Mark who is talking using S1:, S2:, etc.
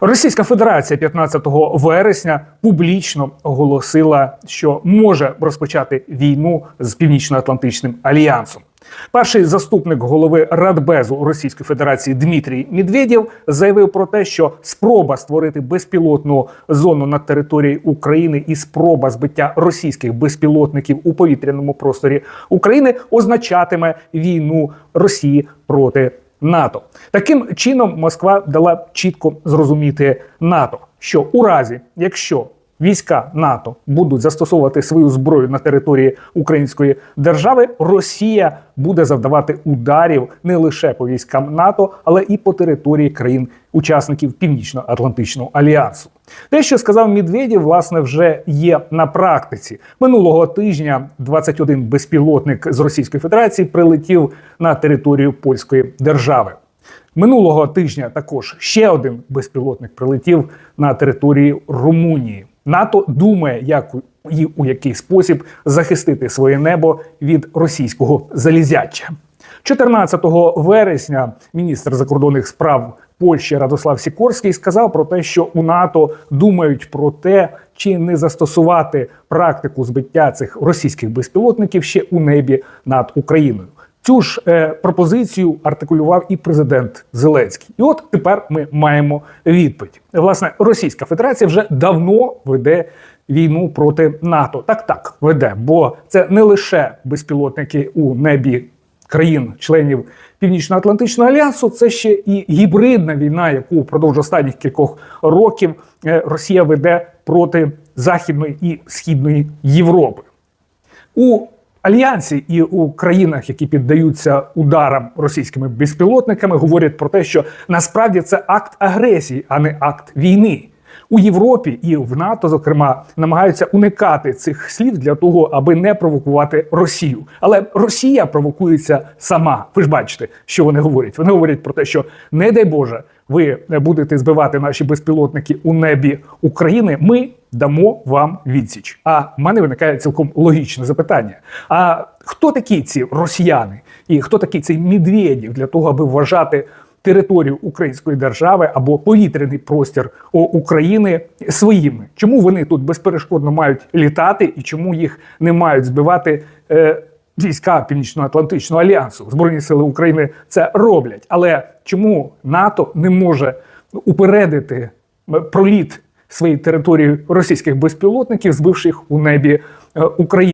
S1: Російська Федерація 15 вересня публічно оголосила, що може розпочати війну з Північно-Атлантичним альянсом. Перший заступник голови Радбезу Російської Федерації Дмитрій Медведєв заявив про те, що спроба створити безпілотну зону на території України і спроба збиття російських безпілотників у повітряному просторі України означатиме війну Росії проти НАТО. Таким чином Москва дала чітко зрозуміти НАТО, що у разі, якщо війська НАТО будуть застосовувати свою зброю на території української держави, Росія буде завдавати ударів не лише по військам НАТО, але і по території країн-учасників Північно-Атлантичного альянсу. Те, що сказав Медведєв, власне, вже є на практиці. Минулого тижня 21 безпілотник з Російської Федерації прилетів на територію польської держави. Минулого тижня також ще один безпілотник прилетів на території Румунії. НАТО думає, як і у який спосіб захистити своє небо від російського залізяча. 14 вересня міністр закордонних справ Польщі Радослав Сікорський сказав про те, що у НАТО думають про те, чи не застосувати практику збиття цих російських безпілотників ще у небі над Україною. Цю ж е, пропозицію артикулював і президент Зеленський. І от тепер ми маємо відповідь. Власне, Російська Федерація вже давно веде війну проти НАТО. Так, так веде, бо це не лише безпілотники у небі країн-членів Північно-Атлантичного альянсу, це ще і гібридна війна, яку впродовж останніх кількох років е, Росія веде проти Західної і Східної Європи. У альянсі і у країнах, які піддаються ударам російськими безпілотниками, говорять про те, що насправді це акт агресії, а не акт війни. У Європі і в НАТО, зокрема, намагаються уникати цих слів для того, аби не провокувати Росію. Але Росія провокується сама. Ви ж бачите, що вони говорять. Вони говорять про те, що не дай Боже, ви будете збивати наші безпілотники у небі України. Ми дамо вам відсіч. А в мене виникає цілком логічне запитання: а хто такі ці росіяни, і хто такий цей Медведєв для того, аби вважати територію української держави або повітряний простір України своїми? Чому вони тут безперешкодно мають літати і чому їх не мають збивати? Е, Війська Північно-Атлантичного альянсу Збройні сили України це роблять. Але чому НАТО не може упередити е, проліт своєї території російських безпілотників, збивши їх у небі е, України?